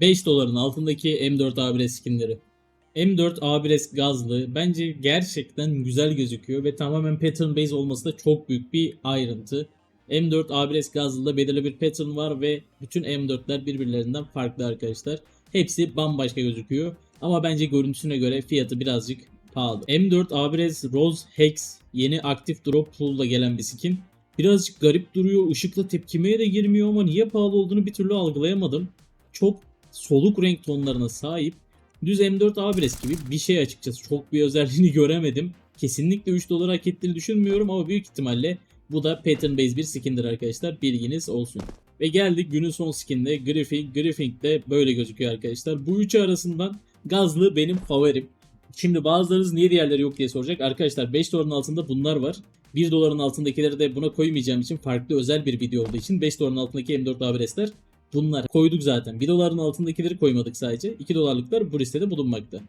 5 doların altındaki M4 A1S skinleri. M4 A1S gazlı bence gerçekten güzel gözüküyor ve tamamen pattern base olması da çok büyük bir ayrıntı. M4 A1S gazlıda belirli bir pattern var ve bütün M4'ler birbirlerinden farklı arkadaşlar. Hepsi bambaşka gözüküyor ama bence görüntüsüne göre fiyatı birazcık pahalı. M4 A1S Rose Hex yeni aktif drop pool'da gelen bir skin. Birazcık garip duruyor. Işıkla tepkimeye de girmiyor ama niye pahalı olduğunu bir türlü algılayamadım. Çok soluk renk tonlarına sahip. Düz M4 A1S gibi bir şey açıkçası. Çok bir özelliğini göremedim. Kesinlikle 3 dolar hak ettiğini düşünmüyorum ama büyük ihtimalle bu da pattern base bir skindir arkadaşlar. Bilginiz olsun. Ve geldik günün son skinine Griffin. Griffin de böyle gözüküyor arkadaşlar. Bu üçü arasından gazlı benim favorim. Şimdi bazılarınız niye diğerleri yok diye soracak. Arkadaşlar 5 doların altında bunlar var. 1 doların altındakileri de buna koymayacağım için farklı özel bir video olduğu için 5 doların altındaki M4 ABS'ler bunlar koyduk zaten. 1 doların altındakileri koymadık sadece. 2 dolarlıklar bu listede bulunmakta.